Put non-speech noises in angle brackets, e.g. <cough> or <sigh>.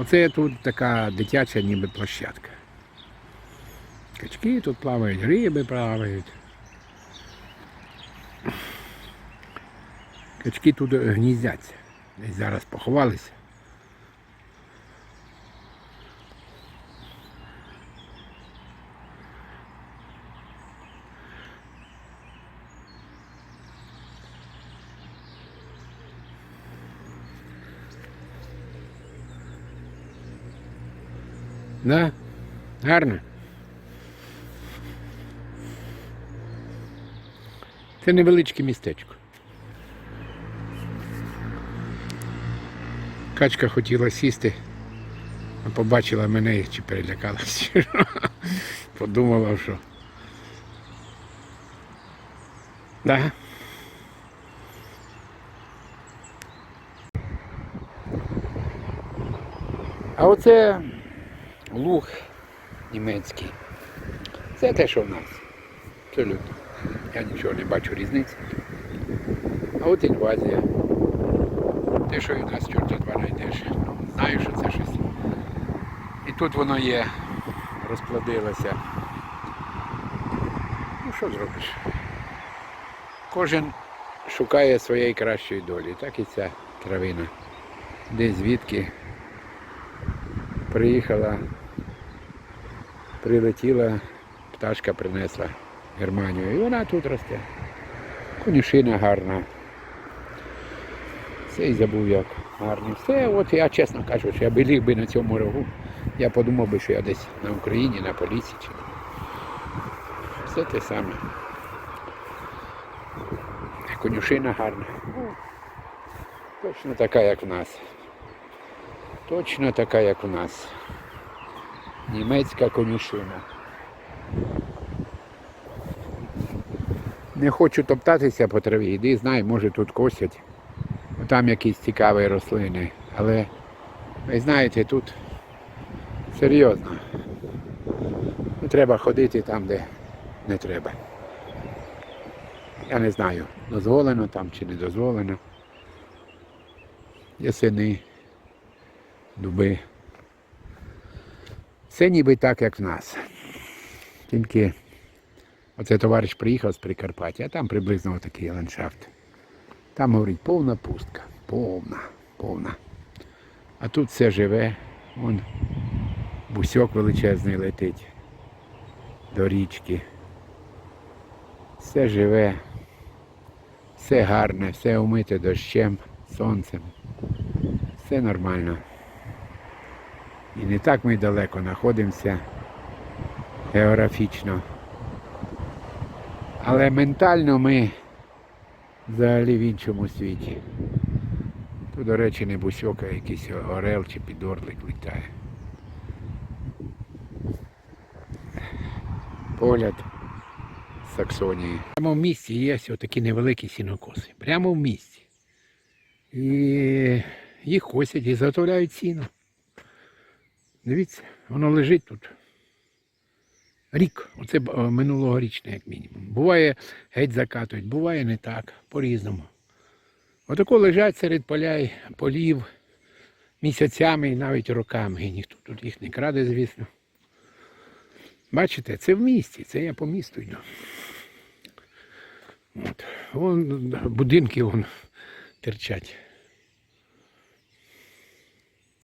Оце тут така дитяча ніби площадка. Качки тут плавають, риби плавають. Качки тут гніздяться. Десь зараз поховалися. Да? Гарно. Це невеличке містечко. Качка хотіла сісти, а побачила мене чи перелякалася. <laughs> Подумала, що. Да. А оце луг німецький. Це те, що в нас. Абсолютно. Я нічого не бачу різниці. А от інвазія. Те, що і в нас чорта два знайдеш. Ну, знаю, що це щось. І тут воно є, розплодилося. Ну що зробиш? Кожен шукає своєї кращої долі, так і ця травина. Десь звідки приїхала, прилетіла, пташка принесла Германію. І вона тут росте. Конюшина гарна. Все і забув як гарні. Все, от я чесно кажу, що я би ліг би на цьому рогу, я подумав би, що я десь на Україні, на поліції. Чи... Все те саме. Конюшина гарна. Точно така, як в нас. Точно така, як у нас. Німецька конюшина. Не хочу топтатися по траві, іди знай, може тут косять. Там якісь цікаві рослини. Але ви знаєте, тут серйозно. Не треба ходити там, де не треба. Я не знаю, дозволено там чи не дозволено. Ясени дуби. Все ніби так, як в нас. Тільки оце товариш приїхав з Прикарпаття, а там приблизно такий ландшафт. Там, говорить, повна пустка. Повна, повна. А тут все живе. Вон бусьок величезний летить до річки. Все живе, все гарне, все умите дощем, сонцем. Все нормально. І не так ми далеко знаходимося географічно. Але ментально ми взагалі в іншому світі. Тут, до речі, не бусьока, а якийсь орел чи підорлик літає. Погляд Саксонії. Прямо в місті є такі невеликі сінокоси. Прямо в місті. І їх косять і заготовляють сіно. Дивіться, воно лежить тут. Рік, оце е, минулогорічне, як мінімум. Буває геть закатують, буває не так, по-різному. Отако лежать серед поля, полів місяцями і навіть роками. І ніхто тут їх не краде, звісно. Бачите, це в місті, це я по місту йду. От. Вон будинки вон терчать.